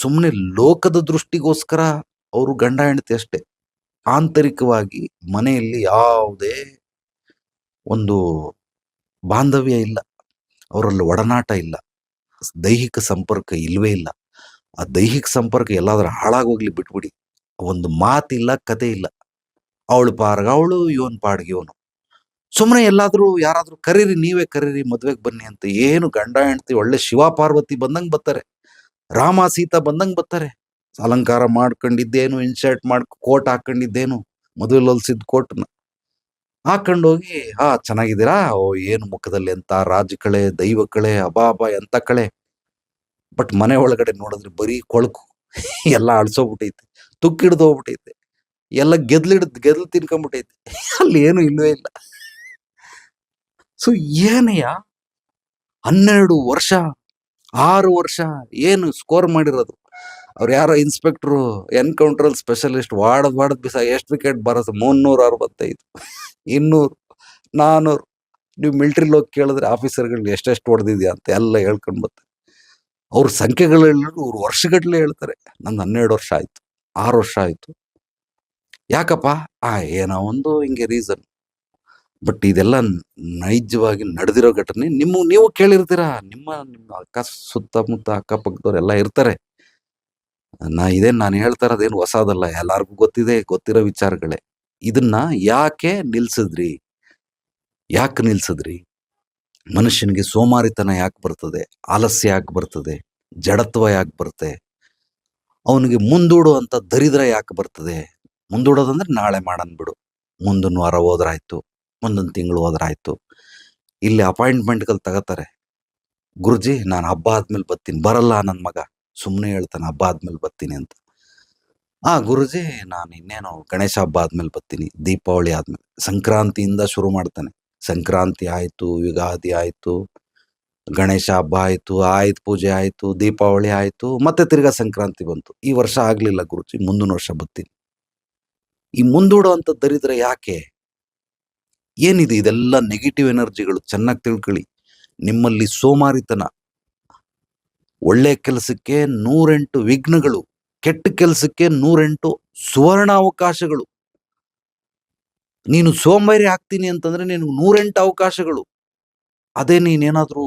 ಸುಮ್ಮನೆ ಲೋಕದ ದೃಷ್ಟಿಗೋಸ್ಕರ ಅವರು ಗಂಡ ಹೆಂಡತಿ ಅಷ್ಟೇ. ಆಂತರಿಕವಾಗಿ ಮನೆಯಲ್ಲಿ ಯಾವುದೇ ಒಂದು ಬಾಂಧವ್ಯ ಇಲ್ಲ. ಅವರಲ್ಲಿ ಒಡನಾಟ ಇಲ್ಲ. ದೈಹಿಕ ಸಂಪರ್ಕ ಇಲ್ವೇ ಇಲ್ಲ. ಆ ದೈಹಿಕ ಸಂಪರ್ಕ ಎಲ್ಲಾದ್ರೂ ಹಾಳಾಗೋಗ್ಲಿ ಬಿಟ್ಬಿಡಿ. ಒಂದು ಮಾತಿಲ್ಲ, ಕತೆ ಇಲ್ಲ. ಅವಳು ಪಾರ್ಗ ಅವಳು ಇವನ್ ಪಾಡ್ಗೆ ಇವನು. ಸುಮ್ಮನೆ ಎಲ್ಲಾದ್ರೂ ಯಾರಾದ್ರೂ ಕರೀರಿ, ನೀವೇ ಕರೀರಿ ಮದ್ವೆಗೆ ಬನ್ನಿ ಅಂತ ಏನು ಗಂಡ, ಹೆಂಡತಿ, ಒಳ್ಳೆ ಶಿವ, ಪಾರ್ವತಿ ಬಂದಂಗೆ ಬರ್ತಾರೆ. ರಾಮ ಸೀತಾ ಬಂದಂಗೆ ಬರ್ತಾರೆ. ಅಲಂಕಾರ ಮಾಡ್ಕೊಂಡಿದ್ದೇನು ಇನ್ಶರ್ಟ್ ಮಾಡ್, ಕೋಟ್ ಹಾಕೊಂಡಿದ್ದೇನು ಮದುವೆ ಹೊಲ್ಸಿದ್ ಕೋಟ್ನ ಹಾಕೊಂಡೋಗಿ, ಹಾ, ಚೆನ್ನಾಗಿದ್ದೀರಾ? ಓ, ಏನು ಮುಖದಲ್ಲಿ ಎಂತ? ರಾಜ ಕಳೆ, ದೈವ ಕಳೆ, ಅಬಾಬ, ಎಂತ ಕಳೆ? ಬಟ್ ಮನೆ ಒಳಗಡೆ ನೋಡಿದ್ರೆ ಬರೀ ಕೊಳಕು. ಎಲ್ಲ ಅಳ್ಸೋಗ್ಬಿಟ್ಟೈತೆ ತುಕ್ಕಿಡ್ದು ಹೋಗ್ಬಿಟ್ಟೈತೆ ಎಲ್ಲ ಗೆದ್ಲಿಡ್ ಗೆದ್ಲು ತಿನ್ಕೊಂಡ್ಬಿಟ್ಟೈತೆ ಅಲ್ಲಿ ಏನು ಇಲ್ಲವೇ ಇಲ್ಲ. ಸೊ ಏನಯ್ಯ ಹನ್ನೆರಡು ವರ್ಷ ಆರು ವರ್ಷ ಏನು ಸ್ಕೋರ್ ಮಾಡಿರೋದು? ಅವ್ರು ಯಾರೋ ಇನ್ಸ್ಪೆಕ್ಟ್ರು ಎನ್ಕೌಂಟ್ರಲ್ ಸ್ಪೆಷಲಿಸ್ಟ್ ವಾಡದ್ ವಾಡದ್ ಬಿಸ ಎಷ್ಟು ವಿಕೆಟ್ ಬರೋದು ಮುನ್ನೂರ ಅರವತ್ತೈದು, ಇನ್ನೂರು, ನಾನೂರು. ನೀವು ಮಿಲ್ಟ್ರಿಲಿ ಹೋಗಿ ಕೇಳಿದ್ರೆ ಆಫೀಸರ್ಗಳು ಎಷ್ಟೆಷ್ಟು ಹೊಡೆದಿದ್ಯಾ ಅಂತ ಎಲ್ಲ ಹೇಳ್ಕೊಂಡು ಬರ್ತಾರೆ ಅವ್ರ ಸಂಖ್ಯೆಗಳು ಅವ್ರು ವರ್ಷಗಟ್ಲೆ ಹೇಳ್ತಾರೆ. ನಂದು ಹನ್ನೆರಡು ವರ್ಷ ಆಯ್ತು. ಆರು ವರ್ಷ ಆಯಿತು. ಯಾಕಪ್ಪ? ಆ ಏನೋ ಒಂದು ಹಿಂಗೆ ರೀಸನ್ ಬಟ್ ಇದೆಲ್ಲ ನೈಜವಾಗಿ ನಡೆದಿರೋ ಘಟನೆ ನಿಮ್ಮ, ನೀವು ಕೇಳಿರ್ತೀರಾ? ನಿಮ್ಮ ನಿಮ್ಮ ಅಕ್ಕ ಸುತ್ತಮುತ್ತ ಅಕ್ಕಪಕ್ಕದವ್ರು ಎಲ್ಲ ಇರ್ತಾರೆ. ನಾ ಇದೇನು ನಾನು ಹೇಳ್ತಾ ಇರೋದೇನು ಹೊಸದಲ್ಲ, ಎಲ್ಲಾರ್ಗೂ ಗೊತ್ತಿದೆ, ಗೊತ್ತಿರೋ ವಿಚಾರಗಳೇ. ಇದನ್ನ ಯಾಕೆ ನಿಲ್ಸಿದ್ರಿ? ಯಾಕೆ ನಿಲ್ಸಿದ್ರಿ? ಮನುಷ್ಯನಿಗೆ ಸೋಮಾರಿತನ ಯಾಕೆ ಬರ್ತದೆ? ಆಲಸ್ಯ ಯಾಕೆ ಬರ್ತದೆ? ಜಡತ್ವ ಯಾಕೆ ಬರುತ್ತೆ? ಅವನಿಗೆ ಮುಂದೂಡುವಂತ ದರಿದ್ರ ಯಾಕೆ ಬರ್ತದೆ? ಮುಂದೂಡೋದಂದ್ರೆ ನಾಳೆ ಮಾಡನ್ ಬಿಡು. ಮುಂದಿನ ವಾರ ಹೋದ್ರಾಯ್ತು. ಮುಂದೊಂದು ತಿಂಗಳು ಹೋದ್ರಾಯ್ತು. ಇಲ್ಲಿ ಅಪಾಯಿಂಟ್ಮೆಂಟ್ಗಳು ತಗೋತಾರೆ. ಗುರುಜಿ, ನಾನು ಹಬ್ಬ ಆದ್ಮೇಲೆ ಬರ್ತೀನಿ ಬರಲ್ಲ ನನ್ನ ಮಗ. ಸುಮ್ಮನೆ ಹೇಳ್ತಾನೆ, ಹಬ್ಬ ಆದ್ಮೇಲೆ ಬರ್ತೀನಿ ಅಂತ. ಆ, ಗುರುಜಿ, ನಾನು ಇನ್ನೇನು ಗಣೇಶ ಹಬ್ಬ ಆದ್ಮೇಲೆ ಬರ್ತೀನಿ ದೀಪಾವಳಿ ಆದ್ಮೇಲೆ, ಸಂಕ್ರಾಂತಿಯಿಂದ ಶುರು ಮಾಡ್ತಾನೆ. ಸಂಕ್ರಾಂತಿ ಆಯಿತು, ಯುಗಾದಿ ಆಯಿತು, ಗಣೇಶ ಹಬ್ಬ ಆಯಿತು, ಆಯುಧ ಪೂಜೆ ಆಯಿತು, ದೀಪಾವಳಿ ಆಯಿತು, ಮತ್ತೆ ತಿರ್ಗಾ ಸಂಕ್ರಾಂತಿ ಬಂತು. ಈ ವರ್ಷ ಆಗಲಿಲ್ಲ ಗುರುಜಿ, ಮುಂದಿನ ವರ್ಷ ಬರ್ತೀನಿ ಈ ಮುಂದೂಡುವಂತ ದರಿದ್ರ ಯಾಕೆ? ಏನಿದೆ ಇದೆಲ್ಲ ನೆಗೆಟಿವ್ ಎನರ್ಜಿಗಳು? ಚೆನ್ನಾಗಿ ತಿಳ್ಕೊಳ್ಳಿ. ನಿಮ್ಮಲ್ಲಿ ಸೋಮಾರಿತನ. ಒಳ್ಳೆ ಕೆಲಸಕ್ಕೆ ನೂರೆಂಟು ವಿಘ್ನಗಳು, ಕೆಟ್ಟ ಕೆಲಸಕ್ಕೆ ನೂರೆಂಟು ಸುವರ್ಣ ಅವಕಾಶಗಳು ನೀನು ಸೋಮಾರಿ ಹಾಕ್ತೀನಿ ಅಂತಂದ್ರೆ ನಿನಗೆ ನೂರೆಂಟು ಅವಕಾಶಗಳು. ಅದೇ ನೀನೇನಾದ್ರೂ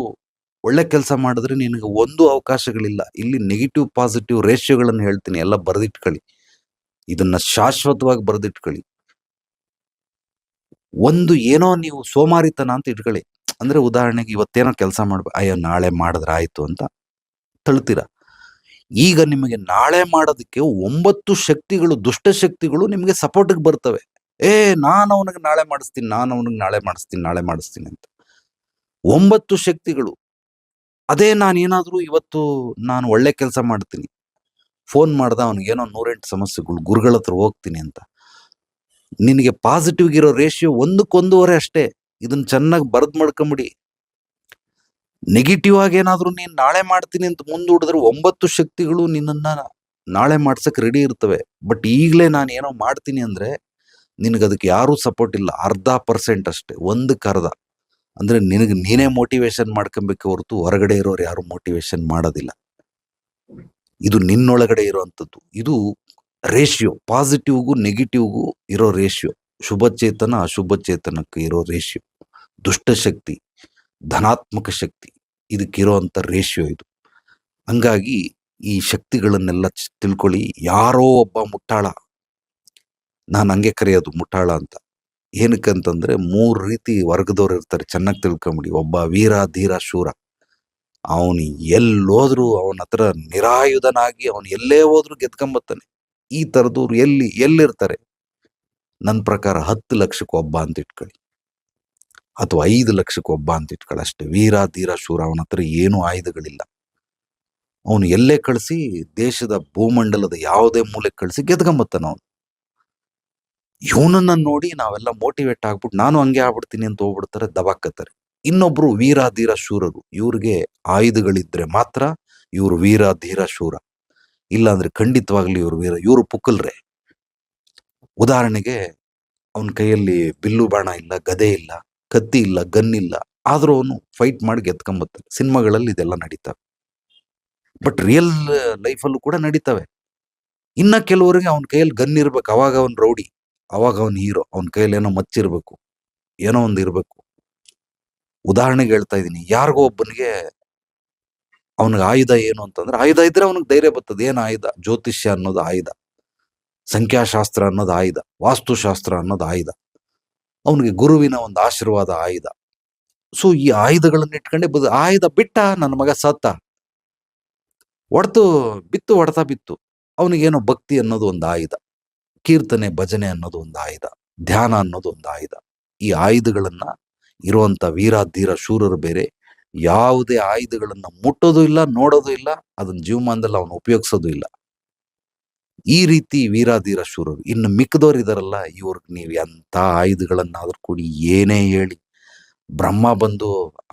ಒಳ್ಳೆ ಕೆಲಸ ಮಾಡಿದ್ರೆ ನಿನಗೆ ಒಂದು ಅವಕಾಶಗಳಿಲ್ಲ. ಇಲ್ಲಿ ನೆಗೆಟಿವ್ ಪಾಸಿಟಿವ್ ರೇಷಿಯೋಗಳನ್ನು ಹೇಳ್ತೀನಿ. ಎಲ್ಲ ಬರೆದಿಟ್ಕೊಳ್ಳಿ. ಇದನ್ನ ಶಾಶ್ವತವಾಗಿ ಬರೆದಿಟ್ಕೊಳ್ಳಿ. ಒಂದು ಏನೋ ನೀವು ಸೋಮಾರಿತನ ಅಂತ ಇಟ್ಕೊಳ್ಳಿ. ಅಂದ್ರೆ ಉದಾಹರಣೆಗೆ ಇವತ್ತೇನೋ ಕೆಲಸ ಮಾಡ್ಬೇಕು ಅಯ್ಯೋ ನಾಳೆ ಮಾಡಿದ್ರೆ ಆಯಿತು ಅಂತ ತಳ್ತೀರ. ಈಗ ನಿಮಗೆ ನಾಳೆ ಮಾಡೋದಕ್ಕೆ ಒಂಬತ್ತು ಶಕ್ತಿಗಳು, ದುಷ್ಟ ಶಕ್ತಿಗಳು ನಿಮಗೆ ಸಪೋರ್ಟಿಗೆ ಬರ್ತವೆ. ಏ, ನಾನು ಅವನಿಗೆ ನಾಳೆ ಮಾಡಿಸ್ತೀನಿ, ನಾನು ಅವನಿಗೆ ನಾಳೆ ಮಾಡಿಸ್ತೀನಿ ನಾಳೆ ಮಾಡಿಸ್ತೀನಿ ಅಂತ. ಒಂಬತ್ತು ಶಕ್ತಿಗಳು. ಅದೇ ನಾನು ಏನಾದ್ರೂ ಇವತ್ತು ನಾನು ಒಳ್ಳೆ ಕೆಲಸ ಮಾಡ್ತೀನಿ. ಫೋನ್ ಮಾಡ್ದ ಏನೋ ನೂರೆಂಟು ಸಮಸ್ಯೆಗಳು, ಗುರುಗಳ ಹತ್ರ ಹೋಗ್ತೀನಿ ಅಂತ. ನಿನಗೆ ಪಾಸಿಟಿವ್ ಇರೋ ರೇಷಿಯೋ ಒಂದಕ್ಕೊಂದೂವರೆ ಅಷ್ಟೇ. ಇದನ್ನ ಚೆನ್ನಾಗಿ ಬರದ್ ಮಾಡ್ಕೊಂಬಿಡಿ. ನೆಗೆಟಿವ್ ಆಗಿ ಏನಾದ್ರೂ ನೀನ್ ನಾಳೆ ಮಾಡ್ತೀನಿ ಅಂತ ಮುಂದೂಡಿದ್ರೆ ಒಂಬತ್ತು ಶಕ್ತಿಗಳು ನಿನ್ನನ್ನ ನಾಳೆ ಮಾಡ್ಸಕ್ಕೆ ರೆಡಿ ಇರ್ತವೆ. ಬಟ್ ಈಗಲೇ ನಾನು ಏನೋ ಮಾಡ್ತೀನಿ ಅಂದ್ರೆ ನಿನಗೆ ಅದಕ್ಕೆ ಯಾರೂ ಸಪೋರ್ಟ್ ಇಲ್ಲ. ಅರ್ಧ ಪರ್ಸೆಂಟ್ ಅಷ್ಟೇ. ಒಂದಕ್ಕೆ ಅರ್ಧ. ಅಂದ್ರೆ ನಿನಗೆ ನೀನೇ ಮೋಟಿವೇಶನ್ ಮಾಡ್ಕೊಬೇಕು ಹೊರತು ಹೊರಗಡೆ ಇರೋರು ಯಾರು ಮೋಟಿವೇಶನ್ ಮಾಡೋದಿಲ್ಲ. ಇದು ನಿನ್ನೊಳಗಡೆ ಇರುವಂತದ್ದು ಇದು ರೇಷಿಯೋ ಪಾಸಿಟಿವ್ಗೂ ನೆಗೆಟಿವ್ಗೂ ಇರೋ ರೇಷಿಯೋ ಶುಭ ಚೇತನ ಅಶುಭ ಚೇತನಕ್ಕೆ ಇರೋ ರೇಷಿಯೋ ದುಷ್ಟಶಕ್ತಿ ಧನಾತ್ಮಕ ಶಕ್ತಿ ಇದಕ್ಕಿರೋಂಥ ರೇಷಿಯೋ ಇದು. ಹಂಗಾಗಿ ಈ ಶಕ್ತಿಗಳನ್ನೆಲ್ಲ ತಿಳ್ಕೊಳ್ಳಿ. ಯಾರೋ ಒಬ್ಬ ಮುಟ್ಟಾಳ. ನಾನು ಹಂಗೆ ಕರೆಯೋದು, ಮುಟ್ಟಾಳ ಅಂತ. ಏನಕ್ಕಂತಂದ್ರೆ ಮೂರು ರೀತಿ ವರ್ಗದವ್ರು ಇರ್ತಾರೆ. ಚೆನ್ನಾಗಿ ತಿಳ್ಕೊಂಬಿಡಿ. ಒಬ್ಬ ವೀರ, ಧೀರ, ಶೂರ. ಅವನು ಎಲ್ಲೋದ್ರು ಅವನ ಹತ್ರ ನಿರಾಯುಧನಾಗಿ, ಅವನು ಎಲ್ಲೇ ಹೋದ್ರು ಗೆದ್ಕೊಂಬತ್ತಾನೆ. ಈ ತರದವ್ರು ಎಲ್ಲಿ, ಎಲ್ಲಿರ್ತಾರೆ? ನನ್ನ ಪ್ರಕಾರ ಹತ್ತು ಲಕ್ಷಕ್ಕೆ ಒಬ್ಬ ಅಂತ ಇಟ್ಕೊಳ್ಳಿ. ಅಥವಾ ಐದು ಲಕ್ಷಕ್ಕೆ ಒಬ್ಬ ಅಂತ ಇಟ್ಕೊಳ್ಳಿ ಅಷ್ಟೇ. ವೀರ, ಧೀರ, ಶೂರ, ಅವನ ಹತ್ರ ಏನೂ ಆಯುಧಗಳಿಲ್ಲ. ಅವನು ಎಲ್ಲೇ ಕಳಿಸಿ ದೇಶದ ಭೂಮಂಡಲದ ಯಾವುದೇ ಮೂಲೆ ಕಳಿಸಿ ಗೆದ್ಕೊಂಬತ್ತಾನ ಅವನು. ಇವನನ್ನ ನೋಡಿ ನಾವೆಲ್ಲ ಮೋಟಿವೇಟ್ ಆಗ್ಬಿಟ್ಟು ನಾನು ಹಂಗೆ ಆಗ್ಬಿಡ್ತೀನಿ ಅಂತ ಹೋಗ್ಬಿಡ್ತಾರೆ, ದಬಾಕತ್ತಾರೆ. ಇನ್ನೊಬ್ರು ವೀರ, ಧೀರ, ಶೂರರು. ಇವ್ರಿಗೆ ಆಯುಧಗಳಿದ್ರೆ ಮಾತ್ರ ಇವ್ರು ವೀರ, ಧೀರ, ಶೂರ. ಇಲ್ಲ ಅಂದ್ರೆ ಖಂಡಿತವಾಗ್ಲಿ ಇವ್ರು ವೀರ, ಇವರು ಪುಕ್ಕಲ್ರೆ ಉದಾಹರಣೆಗೆ ಅವನ ಕೈಯಲ್ಲಿ ಬಿಲ್ಲು ಬಾಣ ಇಲ್ಲ, ಗದೆ ಇಲ್ಲ, ಕತ್ತಿ ಇಲ್ಲ, ಗನ್ ಇಲ್ಲ, ಆದ್ರೂ ಅವನು ಫೈಟ್ ಮಾಡಿ ಗೆದ್ಕೊಂಬತ್ತಾನೆ ಸಿನಿಮಾಗಳಲ್ಲಿ ಇದೆಲ್ಲ ನಡೀತಾವೆ. ಬಟ್ ರಿಯಲ್ ಲೈಫಲ್ಲೂ ಕೂಡ ನಡೀತವೆ. ಇನ್ನ ಕೆಲವರಿಗೆ ಅವನ ಕೈಯಲ್ಲಿ ಗನ್ ಇರ್ಬೇಕು, ಅವಾಗ ಅವನ್ ರೌಡಿ, ಅವಾಗ ಅವನ್ ಹೀರೋ, ಅವನ ಕೈಯಲ್ಲಿ ಏನೋ ಮಚ್ಚಿರ್ಬೇಕು ಏನೋ ಒಂದು ಇರಬೇಕು. ಉದಾಹರಣೆಗೆ ಹೇಳ್ತಾ ಇದ್ದೀನಿ, ಯಾರಿಗೋ ಒಬ್ಬನಿಗೆ ಅವನಿಗೆ ಆಯುಧ ಏನು ಅಂತಂದ್ರೆ, ಆಯುಧ ಇದ್ರೆ ಅವನಿಗೆ ಧೈರ್ಯ ಬರ್ತದೆ. ಏನು ಆಯುಧ? ಜ್ಯೋತಿಷ್ಯ ಅನ್ನೋದು ಆಯುಧ. ಸಂಖ್ಯಾಶಾಸ್ತ್ರ ಅನ್ನೋದು ಆಯುಧ. ವಾಸ್ತುಶಾಸ್ತ್ರ ಅನ್ನೋದು ಆಯುಧ. ಅವನಿಗೆ ಗುರುವಿನ ಒಂದು ಆಶೀರ್ವಾದ ಆಯುಧ. ಸೊ ಈ ಆಯುಧಗಳನ್ನ ಇಟ್ಕೊಂಡೆ ಬದು, ಆಯುಧ ಬಿಟ್ಟ ನನ್ನ ಮಗ ಸತ್ತ. ಒಡ್ತು ಬಿತ್ತು, ಹೊಡ್ತಾ ಬಿತ್ತು. ಅವನಿಗೇನೋ ಭಕ್ತಿ ಅನ್ನೋದು ಒಂದು ಆಯುಧ. ಕೀರ್ತನೆ, ಭಜನೆ ಅನ್ನೋದು ಒಂದು ಆಯುಧ. ಧ್ಯಾನ ಅನ್ನೋದು ಒಂದು ಆಯುಧ. ಈ ಆಯುಧಗಳನ್ನ ಇರುವಂತ ವೀರ ಧೀರ ಶೂರರು ಬೇರೆ ಯಾವುದೇ ಆಯುಧಗಳನ್ನ ಮುಟ್ಟೋದು ಇಲ್ಲ, ನೋಡೋದು ಇಲ್ಲ, ಅದನ್ನ ಜೀವಮಾನದಲ್ಲಿ ಅವನು ಉಪಯೋಗಿಸೋದು ಇಲ್ಲ. ಈ ರೀತಿ ವೀರಾಧೀರ ಶೂರರು, ಇನ್ನು ಮಿಕ್ಕದವ್ರು ಇದಾರಲ್ಲ, ಇವ್ರಿಗೆ ನೀವು ಎಂತ ಆಯುಧಗಳನ್ನಾದ್ರೂ ಕೊಡಿ, ಏನೇ ಹೇಳಿ. ಬ್ರಹ್ಮ ಬಂದು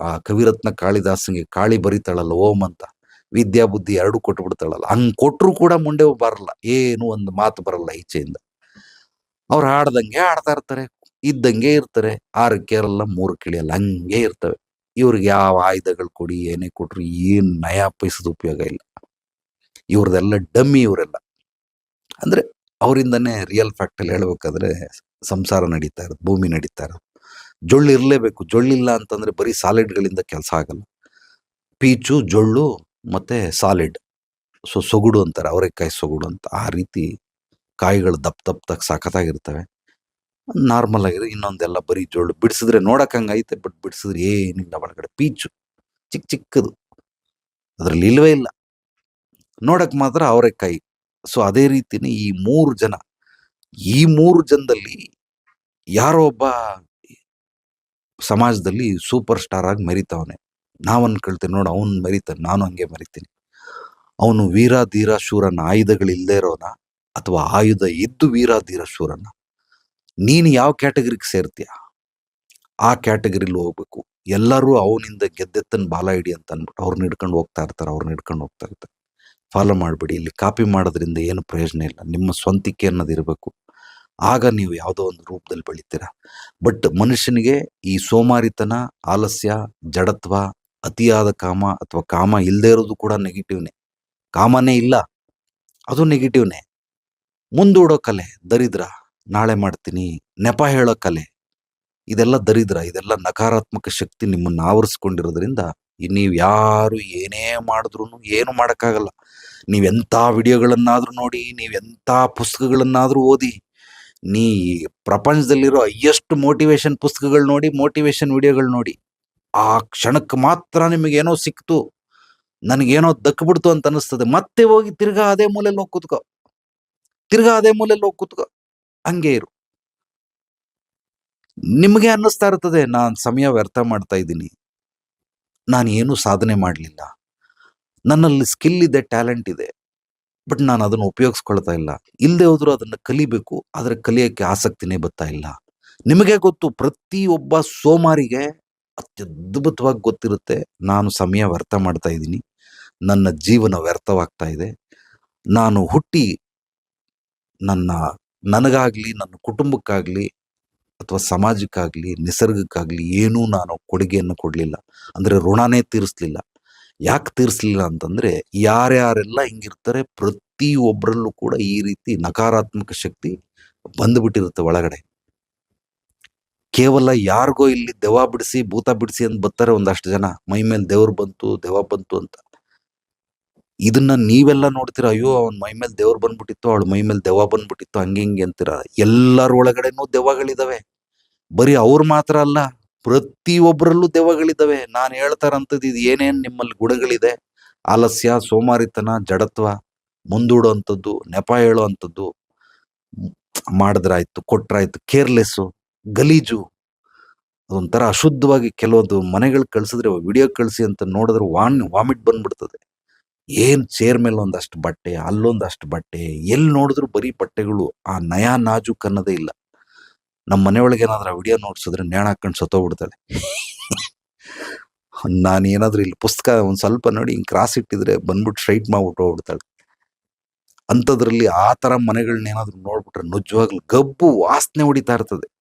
ಆ ಕವಿರತ್ನ ಕಾಳಿದಾಸನಿಗೆ ಕಾಳಿ ಬರಿತಾಳಲ್ಲ, ಓಂ ಅಂತ. ವಿದ್ಯಾ ಬುದ್ಧಿ ಎರಡು ಕೊಟ್ಟು ಬಿಡ್ತಾಳಲ್ಲ ಹಂಗ್ ಕೊಟ್ರು ಕೂಡ ಮುಂಡೆ ಬರಲ್ಲ, ಏನು ಒಂದು ಮಾತು ಬರಲ್ಲ ಈಚೆಯಿಂದ. ಅವ್ರು ಹಾಡ್ದಂಗೆ ಆಡ್ತಾ ಇರ್ತಾರೆ, ಇದ್ದಂಗೆ ಇರ್ತಾರೆ ಆರು ಕೇರಲ್ಲ ಮೂರು ಕಿಳಿಯಲ್ಲ, ಹಂಗೆ ಇರ್ತವೆ. ಇವ್ರಿಗೆ ಯಾವ ಆಯುಧಗಳು ಕೊಡಿ, ಏನೇ ಕೊಟ್ರು ಏನು ನಯ ಪೈಸದ ಉಪಯೋಗ ಇಲ್ಲ. ಇವ್ರದೆಲ್ಲ ಡಮ್ಮಿ ಇವರೆಲ್ಲ. ಅಂದ್ರೆ ಅವರಿಂದನೇ ರಿಯಲ್ ಫ್ಯಾಕ್ಟ್ ಅಲ್ಲಿ ಹೇಳ್ಬೇಕಾದ್ರೆ ಸಂಸಾರ ನಡೀತಾ ಇರೋದು, ಭೂಮಿ ನಡೀತಾ ಇರೋದು. ಜೊಳ್ಳು ಇರಲೇಬೇಕು. ಜೊಳ್ಳಿಲ್ಲ ಅಂತಂದ್ರೆ ಬರೀ ಸಾಲಿಡ್ಗಳಿಂದ ಕೆಲಸ ಆಗಲ್ಲ. ಪೀಚು, ಜೊಳ್ಳು ಮತ್ತೆ ಸಾಲಿಡ್. ಸೊ ಸೊಗುಡು ಅಂತಾರೆ, ಅವರೆಕಾಯಿ ಸೊಗುಡು ಅಂತ. ಆ ರೀತಿ ಕಾಯಿಗಳು ದಪ್ಪ ದಪ್ಪದಾಗ ಸಖತ್ತಾಗಿರ್ತವೆ ನಾರ್ಮಲ್ ಆಗಿದೆ ಇನ್ನೊಂದೆಲ್ಲ ಬರೀ ಜೋಳು ಬಿಡಿಸಿದ್ರೆ ನೋಡಕ್ ಹಂಗೈತೆ ಬಟ್ ಬಿಡಿಸಿದ್ರೆ ಏನಿಲ್ಲ, ಒಳಗಡೆ ಪೀಚು ಚಿಕ್ಕ ಚಿಕ್ಕದು. ಅದರಲ್ಲಿ ಇಲ್ಲವೇ ಇಲ್ಲ. ನೋಡಕ್ಕೆ ಮಾತ್ರ ಅವರೆಕಾಯಿ. ಸೊ, ಅದೇ ರೀತಿನೇ ಈ ಮೂರು ಜನ, ಈ ಮೂರು ಜನದಲ್ಲಿ ಯಾರೋ ಒಬ್ಬ ಸಮಾಜದಲ್ಲಿ ಸೂಪರ್ ಸ್ಟಾರ್ ಆಗಿ ಮೆರಿತವನೆ. ನಾವು ಅನ್ಕೊಳ್ತೇವೆ ನೋಡು, ಅವನು ಮೆರಿತಾನೆ, ನಾನು ಹಂಗೆ ಮರಿತೀನಿ. ಅವನು ವೀರ ಧೀರ ಶೂರನ ಆಯುಧಗಳಿಲ್ಲದೆ ಇರೋನ? ಅಥವಾ ಆಯುಧ ಇದ್ದು ವೀರ ಧೀರ ಶೂರನ? ನೀನು ಯಾವ ಕ್ಯಾಟಗರಿಗೆ ಸೇರ್ತೀಯ? ಆ ಕ್ಯಾಟಗರಿಲಿ ಹೋಗ್ಬೇಕು. ಎಲ್ಲರೂ ಅವನಿಂದ ಗೆದ್ದೆತ್ತನ್ ಬಾಲ ಹಿಡಿ ಅಂತ ಅಂದ್ಬಿಟ್ಟು ಅವ್ರನ್ನ ಹಿಡ್ಕೊಂಡು ಹೋಗ್ತಾ ಇರ್ತಾರೆ ಅವ್ರನ್ನ ಹಿಡ್ಕೊಂಡು ಹೋಗ್ತಾ ಇರ್ತಾರೆ. ಫಾಲೋ ಮಾಡಬೇಡಿ, ಇಲ್ಲಿ ಕಾಪಿ ಮಾಡೋದ್ರಿಂದ ಏನು ಪ್ರಯೋಜನ ಇಲ್ಲ. ನಿಮ್ಮ ಸ್ವಂತಿಕೆ ಅನ್ನೋದು ಇರಬೇಕು. ಆಗ ನೀವು ಯಾವುದೋ ಒಂದು ರೂಪದಲ್ಲಿ ಬೆಳಿತೀರ. ಬಟ್ ಮನುಷ್ಯನಿಗೆ ಈ ಸೋಮಾರಿತನ, ಆಲಸ್ಯ, ಜಡತ್ವ, ಅತಿಯಾದ ಕಾಮ ಅಥವಾ ಕಾಮ ಇಲ್ಲದೇ ಇರೋದು ಕೂಡ ನೆಗೆಟಿವ್ನೇ ಕಾಮನೇ ಇಲ್ಲ. ಅದು ನೆಗೆಟಿವ್ನೇ ಮುಂದೂಡೋ ಕಲೆ, ದರಿದ್ರ ನಾಳೆ ಮಾಡ್ತೀನಿ, ನೆಪ ಹೇಳೋ ಕಲೆ. ಇದೆಲ್ಲ ದರಿದ್ರ, ಇದೆಲ್ಲ ನಕಾರಾತ್ಮಕ ಶಕ್ತಿ ನಿಮ್ಮನ್ನು ಆವರಿಸ್ಕೊಂಡಿರೋದ್ರಿಂದ ನೀವು ಯಾರು ಏನೇ ಮಾಡಿದ್ರು ಏನು ಮಾಡೋಕ್ಕಾಗಲ್ಲ. ನೀವೆಂಥ ವಿಡಿಯೋಗಳನ್ನಾದರೂ ನೋಡಿ ನೀವೆಂಥ ಪುಸ್ತಕಗಳನ್ನಾದರೂ ಓದಿ, ನೀ ಪ್ರಪಂಚದಲ್ಲಿರೋ ಹೈಯೆಸ್ಟ್ ಮೋಟಿವೇಶನ್ ಪುಸ್ತಕಗಳು ನೋಡಿ, ಮೋಟಿವೇಶನ್ ವಿಡಿಯೋಗಳು ನೋಡಿ, ಆ ಕ್ಷಣಕ್ಕೆ ಮಾತ್ರ ನಿಮಗೇನೋ ಸಿಕ್ತು, ನನಗೇನೋ ದಕ್ಬಿಡ್ತು ಅಂತ ಅನಿಸ್ತದೆ ಮತ್ತೆ ಹೋಗಿ ತಿರ್ಗಾ ಅದೇ ಮೂಲೆಯಲ್ಲಿ ಹೋಗಿ ಕೂತ್ಕೋ. ತಿರ್ಗಾ ಅದೇ ಮೂಲೆಯಲ್ಲಿ ಹೋಗಿ ಕೂತ್ಕೋ. ಹಂಗೆ ಇರು. ನಿಮಗೆ ಅನ್ನಿಸ್ತಾ ಇರ್ತದೆ, ನಾನು ಸಮಯ ವ್ಯರ್ಥ ಮಾಡ್ತಾ ಇದ್ದೀನಿ. ನಾನು ಏನೂ ಸಾಧನೆ ಮಾಡಲಿಲ್ಲ. ನನ್ನಲ್ಲಿ ಸ್ಕಿಲ್ ಇದೆ ಟ್ಯಾಲೆಂಟ್ ಇದೆ. ಬಟ್ ನಾನು ಅದನ್ನು ಉಪಯೋಗಿಸ್ಕೊಳ್ತಾ ಇಲ್ಲ. ಇಲ್ಲದೆ ಹೋದ್ರೂ ಅದನ್ನು ಕಲಿಬೇಕು, ಆದರೆ ಕಲಿಯೋಕ್ಕೆ ಆಸಕ್ತಿನೇ ಬರ್ತಾ ಇಲ್ಲ. ನಿಮಗೆ ಗೊತ್ತು, ಪ್ರತಿಯೊಬ್ಬ ಸೋಮಾರಿಗೆ ಅತ್ಯದ್ಭುತವಾಗಿ ಗೊತ್ತಿರುತ್ತೆ, ನಾನು ಸಮಯ ವ್ಯರ್ಥ ಮಾಡ್ತಾ ಇದ್ದೀನಿ. ನನ್ನ ಜೀವನ ವ್ಯರ್ಥವಾಗ್ತಾ ಇದೆ. ನಾನು ಹುಟ್ಟಿ ನನ್ನ ನನಗಾಗ್ಲಿ, ನನ್ನ ಕುಟುಂಬಕ್ಕಾಗ್ಲಿ ಅಥವಾ ಸಮಾಜಕ್ಕಾಗ್ಲಿ, ನಿಸರ್ಗಕ್ಕಾಗ್ಲಿ ಏನೂ ನಾನು ಕೊಡುಗೆಯನ್ನು ಕೊಡಲಿಲ್ಲ. ಅಂದ್ರೆ ಋಣನೇ ತೀರಿಸ್ಲಿಲ್ಲ. ಯಾಕೆ ತೀರಿಸ್ಲಿಲ್ಲ ಅಂತಂದ್ರೆ ಯಾರ್ಯಾರೆಲ್ಲ ಹಿಂಗಿರ್ತಾರೆ ಪ್ರತಿಯೊಬ್ಬರಲ್ಲೂ ಕೂಡ ಈ ರೀತಿ ನಕಾರಾತ್ಮಕ ಶಕ್ತಿ ಬಂದುಬಿಟ್ಟಿರುತ್ತೆ ಒಳಗಡೆ. ಕೇವಲ ಯಾರಿಗೋ ಇಲ್ಲಿ ದೆವ್ವ ಬಿಡಿಸಿ, ಭೂತ ಬಿಡಿಸಿ ಅಂತ ಬರ್ತಾರೆ ಒಂದಷ್ಟು ಜನ. ಮೈ ಮೇಲೆ ದೇವ್ರು ಬಂತು, ದೆವ್ವ ಬಂತು ಅಂತ. ಇದನ್ನ ನೀವೆಲ್ಲ ನೋಡ್ತೀರ, ಅಯ್ಯೋ, ಅವ್ನ ಮೈ ಮೇಲೆ ದೇವ್ರು ಬಂದ್ಬಿಟ್ಟಿತ್ತು, ಅವಳ ಮೈ ಮೇಲೆ ದೆವ್ವ ಬಂದ್ಬಿಟ್ಟಿತ್ತು, ಹಂಗೆ ಅಂತೀರ. ಎಲ್ಲರ ಒಳಗಡೆನೂ ದೆವ್ವಗಳಿದಾವೆ. ಬರೀ ಅವ್ರು ಮಾತ್ರ ಅಲ್ಲ ಪ್ರತಿಯೊಬ್ಬರಲ್ಲೂ ದೆವ್ವಗಳಿದಾವೆ. ನಾನು ಹೇಳ್ತಾರಂಥದ್ದು ಇದು ಏನೇನ್ ನಿಮ್ಮಲ್ಲಿ ಗುಣಗಳಿದೆ? ಆಲಸ್ಯ, ಸೋಮಾರಿತನ, ಜಡತ್ವ ಮುಂದೂಡುವಂಥದ್ದು ನೆಪ ಹೇಳುವಂಥದ್ದು ಮಾಡಿದ್ರಾಯ್ತು, ಕೊಟ್ರಾಯ್ತು, ಕೇರ್ಲೆಸ್ಸು, ಗಲೀಜು. ಅದೊಂಥರ ಅಶುದ್ಧವಾಗಿ ಕೆಲವೊಂದು ಮನೆಗಳು ಕಳಿಸಿದ್ರೆ, ವಿಡಿಯೋ ಕಳಿಸಿ ಅಂತ ನೋಡಿದ್ರೆ ವಾನ್ ವಾಮಿಟ್ ಬಂದ್ಬಿಡ್ತದೆ. ಏನ್ ಚೇರ್ ಮೇಲೆ ಒಂದಷ್ಟು ಬಟ್ಟೆ, ಅಲ್ಲೊಂದಷ್ಟು ಬಟ್ಟೆ ಎಲ್ಲಿ ನೋಡಿದ್ರು ಬರೀ ಬಟ್ಟೆಗಳು, ಆ ನಯಾ ನಾಜೂಕ್ ಅನ್ನೋದೇ ಇಲ್ಲ. ನಮ್ಮ ಮನೆಯೊಳಗೆ ಏನಾದ್ರೂ ವಿಡಿಯೋ ನೋಡ್ಸಿದ್ರೆ ನೇಣ ಹಾಕೊಂಡು ಸತ್ತೋಗ್ಬಿಡ್ತಾಳೆ. ನಾನು ಏನಾದ್ರೂ ಇಲ್ಲಿ ಪುಸ್ತಕ ಒಂದ್ ಸ್ವಲ್ಪ ನೋಡಿ ಹಿಂಗೆ ಕ್ರಾಸ್ ಇಟ್ಟಿದ್ರೆ ಬಂದ್ಬಿಟ್ಟು ಸ್ಟ್ರೈಟ್ ಮಾಡ್ಬಿಟ್ಟು ಹೋಗ್ಬಿಡ್ತಾಳೆ. ಅಂಥದ್ರಲ್ಲಿ ಆ ತರ ಮನೆಗಳನ್ನ ಏನಾದ್ರು ನೋಡ್ಬಿಟ್ರೆ ನಿಜವಾಗ್ಲೂ ಗಬ್ಬು ವಾಸನೆ ಹೊಡಿತಾ ಇರ್ತದೆ.